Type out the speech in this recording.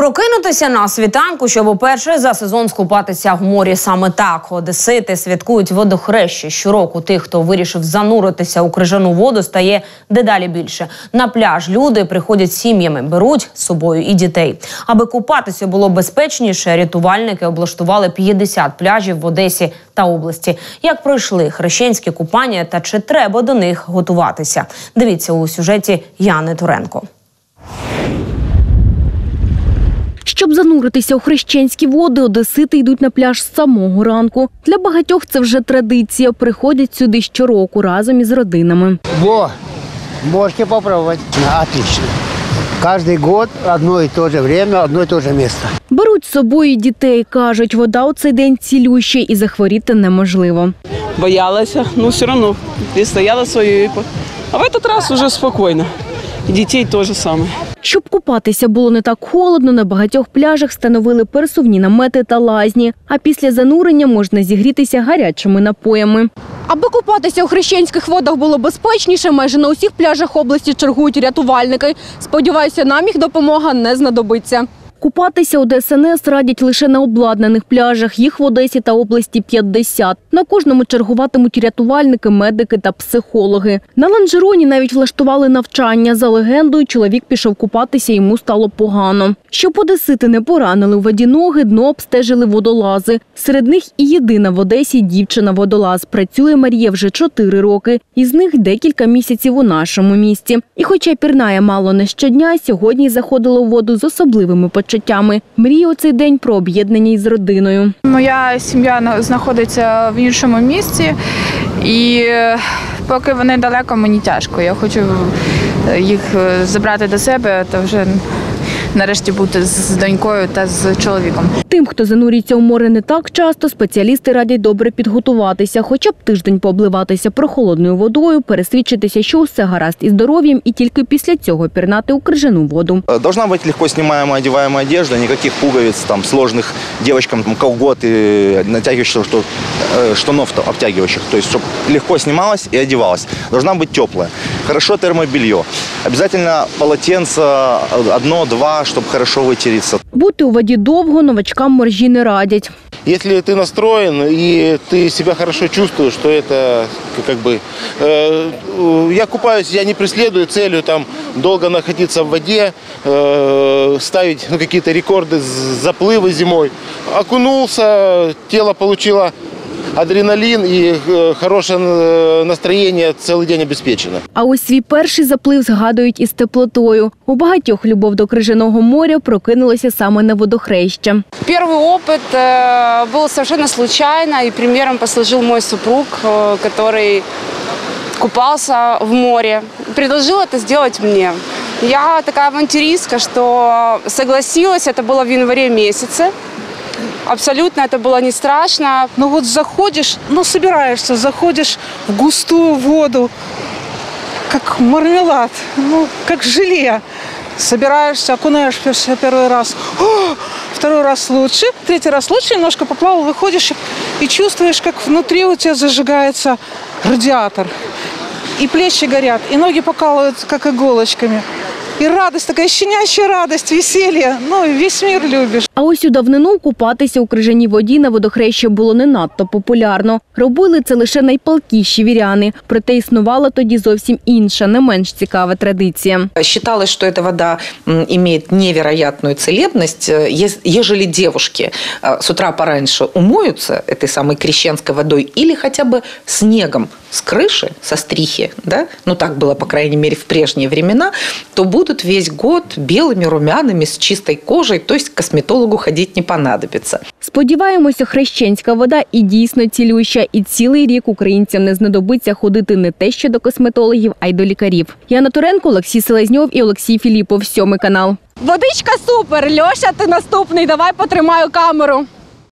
Прокинутися на світанку, щоб уперше за сезон скупатися в морі саме так. Одесити святкують водохрещі. Щороку тих, хто вирішив зануритися у крижану воду, стає дедалі більше. На пляж люди приходять сім'ями, беруть з собою і дітей. Аби купатися було безпечніше, рятувальники облаштували 50 пляжів в Одесі та області. Як пройшли хрещенські купання та чи треба до них готуватися? Дивіться у сюжеті Яни Туренко. Щоб зануритися у хрещенські води, одесити йдуть на пляж з самого ранку. Для багатьох це вже традиція. Приходять сюди щороку разом із родинами. Во, можете попробовать. Отлично. Каждый год одно и то же время, одно и то же место. Беруть з собою дітей. кажуть, вода у цей день цілюща і захворіти неможливо. боялась, но все равно перестояла свое. и по- А в этот раз уже спокойно. И детей тоже самое. Щоб купатися було не так холодно, на багатьох пляжах встановили пересувні намети та лазні. А після занурення можна зігрітися гарячими напоями. Аби купатися у хрещенських водах було безпечніше, майже на усіх пляжах області чергують рятувальники. Сподіваюся, нам їх допомога не знадобиться. Купатися у ДСНС радять лише на обладнаних пляжах. Їх в Одесі та області 50. На кожному чергуватимуть рятувальники, медики та психологи. На ланжероні навіть влаштували навчання. За легендою, чоловік пішов купатися, йому стало погано. Щоб одесити не поранили у воді ноги, дно обстежили водолази. Серед них і єдина в Одесі дівчина-водолаз. Працює Марія вже 4 роки. Із них декілька місяців у нашому місті. І хоча пірнає мало не щодня, сьогодні заходила у воду з особливими почуттями. Мріє у цей день про об'єднання із родиною. Моя сім'я на- знаходиться в іншому місці, і е, поки вони далеко, мені тяжко. Я хочу е, їх е, забрати до себе та вже нарешті бути з з донькою та з чоловіком. Тим, хто занурюється у море не так часто, спеціалісти радять добре підготуватися, хоча б тиждень пообливатися прохолодною водою, пересвідчитися, що усе гаразд із здоров'ям, і тільки після цього пірнати у крижану воду. Э, Должна быть легко снимаемая, одеваемая одежда, никаких пуговиц, там, сложных девочкам там, колгот и натягивающих что, э, штанов то- обтягивающих. То есть, чтобы легко снималась и одевалась. Должна быть теплая. Хорошо термобелье. Обязательно полотенце э, одно-два, чтобы хорошо вытереться. Бути у воді довго новачкам моржі не радять. Если ты настроен и ты себя хорошо чувствуешь, то это как бы... э, э, я купаюсь, я не преследую целью там долго находиться в воде, э, ставить ну, какие-то рекорды заплывы зимой. Окунулся, тело получило адреналин и э, хорошее э, настроение целый день обеспечено. А ось свій перший заплив згадують із теплотою. У багатьох любов до крижаного моря прокинулася саме на водохреща. Первый опыт э, был совершенно случайно, и примером послужил мой супруг, э, который купался в море. Предложил это сделать мне. Я такая авантюристка, что согласилась, это было в январе месяце. Абсолютно это было не страшно. Ну вот заходишь, ну собираешься, заходишь в густую воду, как мармелад, ну как желе. Собираешься, окунаешься первый раз, О, второй раз лучше, третий раз лучше, немножко поплавал, выходишь и чувствуешь, как внутри у тебя зажигается радиатор. И плечи горят, и ноги покалывают, как иголочками. И радость, такая щенячья радость, веселье. Ну, и весь мир любишь. А ось у давнину купатися у крижаній воді на водохреща було не надто популярно. Робили це лише найпалкіші віряни. Проте існувала тоді зовсім інша, не менш цікава традиція. Считалось, что эта вода м, имеет невероятную целебность. Э, ес- Ежели девушки э, с утра пораньше умоются этой самой крещенской водой или хотя бы снегом с крыши, со стрихи, да, ну так было, по крайней мере, в прежние времена, то будут весь год белыми, румяными, с чистой кожей, то есть к косметологу ходить не понадобится. Сподіваємося, хрещенська вода і дійсно цілюща, і цілий рік українцям не знадобиться ходити не те, що до косметологів, а й до лікарів. Яна Туренко, Олексій Селезньов і Олексій Філіпов. Сьомий канал. Водичка супер. Льоша, ти наступний. Давай потримаю камеру.